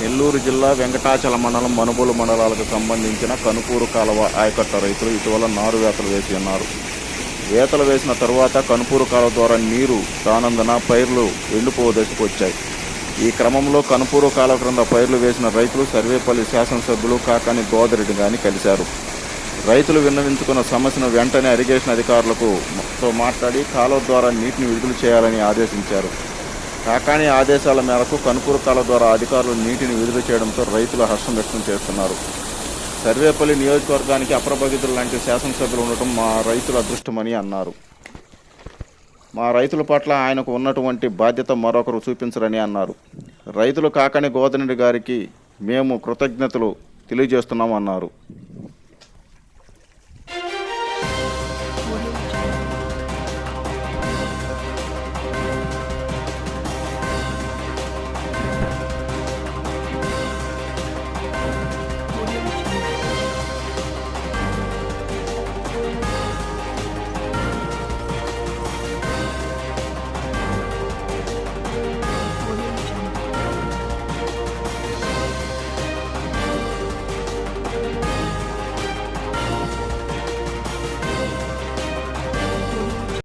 నెల్లూరు జిల్లా వెంకటాచల మండలం మనుబోలు మండలాలకు సంబంధించిన కనుపూరు కాలువ ఆయకట్ట రైతులు ఇటీవల నారు వేతలు వేసి ఉన్నారు వేతలు వేసిన తరువాత కనుపూరు కాలువ ద్వారా నీరు రానందున పైర్లు ఎండిపో దశకు వచ్చాయి ఈ క్రమంలో కనుపూరు కాలువ క్రింద పైర్లు వేసిన రైతులు సర్వేపల్లి శాసనసభ్యులు కాకాని గోదరెడ్డి గాని కలిశారు. రైతులు విన్నవించుకున్న సమస్యను వెంటనే ఇరిగేషన్ అధికారులకు తో మాట్లాడి కాలువ ద్వారా నీటిని విడుదల చేయాలని ఆదేశించారు. కాకాని ఆదేశాల మేరకు కనుకూరకాల ద్వారా అధికారులు నీటిని విడుదల చేయడంతో రైతులు హర్షం వ్యక్తం చేస్తున్నారు. సర్వేపల్లి నియోజకవర్గానికి అప్రభగితులు లాంటి శాసనసభ్యులు ఉండటం మా రైతుల అదృష్టమని అన్నారు. మా రైతుల పట్ల ఆయనకు ఉన్నటువంటి బాధ్యత మరొకరు చూపించరని అన్నారు. రైతులు కాకని గోదరెడ్డి గారికి మేము కృతజ్ఞతలు తెలియజేస్తున్నామన్నారు.